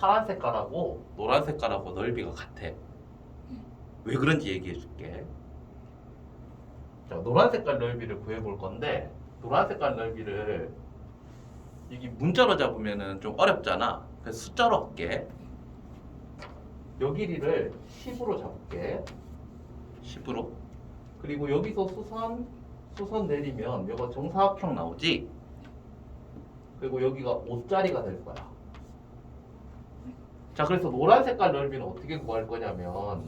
파란 색깔하고 노란 색깔하고 넓이가 같아. 왜 그런지 얘기해 줄게. 자, 노란 색깔 넓이를 구해 볼 건데 노란 색깔 넓이를 이게 문자로 잡으면은 좀 어렵잖아. 그래서 숫자로 할게. 요 길이를 10으로 잡을게. 10으로. 그리고 여기서 수선 수선 내리면 이거 정사각형 나오지? 그리고 여기가 5짜리가 될 거야. 자, 그래서 노란 색깔 넓이는 어떻게 구할 거냐면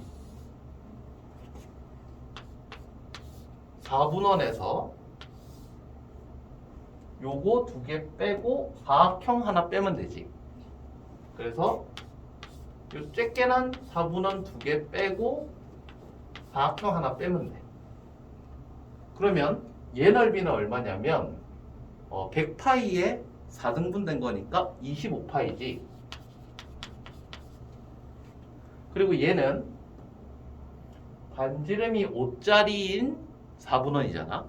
4분원에서 요거 두 개 빼고 사각형 하나 빼면 되지. 그래서 요 쬐깨난 4분원 두 개 빼고 사각형 하나 빼면 돼. 그러면 얘 넓이는 얼마냐면 어, 100파이에 4등분 된 거니까 25파이지. 그리고 얘는 반지름이 5짜리인 4분원이잖아.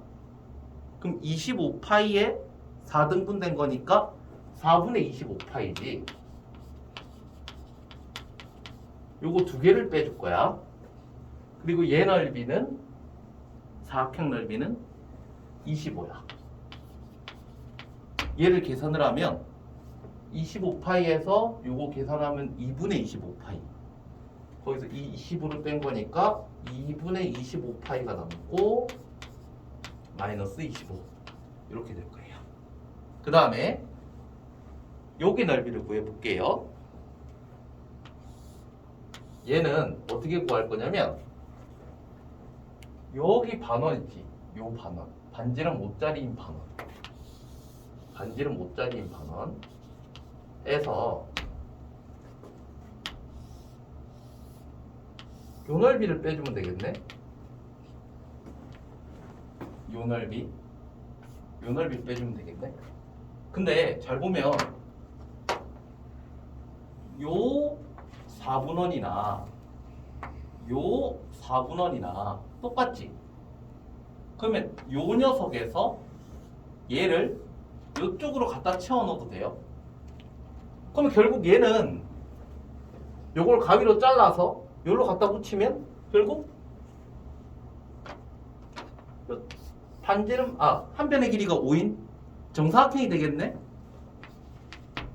그럼 25파이에 4등분 된 거니까 4분의 25파이지. 요거 두 개를 빼줄 거야. 그리고 얘 넓이는 사각형 넓이는 25야. 얘를 계산을 하면 25파이에서 요거 계산하면 2분의 25파이. 거기서 이 20으로 뺀 거니까 2분의 25파이가 남고 마이너스 25 이렇게 될 거예요. 그 다음에 여기 넓이를 구해 볼게요. 얘는 어떻게 구할 거냐면 여기 반원이지. 요 반원. 반지름 5짜리인 반원. 반지름 5짜리인 반원에서 요 넓이를 빼주면 되겠네. 요 넓이. 요 넓이 빼주면 되겠네. 근데 잘 보면 요 4분원이나 요 4분원이나 똑같지? 그러면 요 녀석에서 얘를 요쪽으로 갖다 채워 넣어도 돼요. 그러면 결국 얘는 요걸 가위로 잘라서 요로 갖다 붙이면 결국 요 반지름 아 한 변의 길이가 5인 정사각형이 되겠네.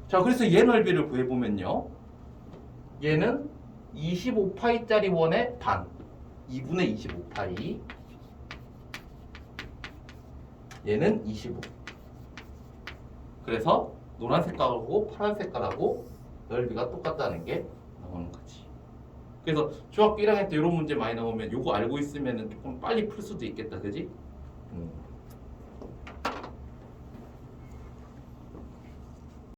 자 그래서 얘 넓이를 구해보면요. 얘는 25파이짜리 원의 반 2분의 25파이 얘는 25 그래서 노란 색깔하고 파란 색깔하고 넓이가 똑같다는 게 나오는 거지 그래서 중학교 1학년 때 이런 문제 많이 나오면 요거 알고 있으면 조금 빨리 풀 수도 있겠다 그지? 음.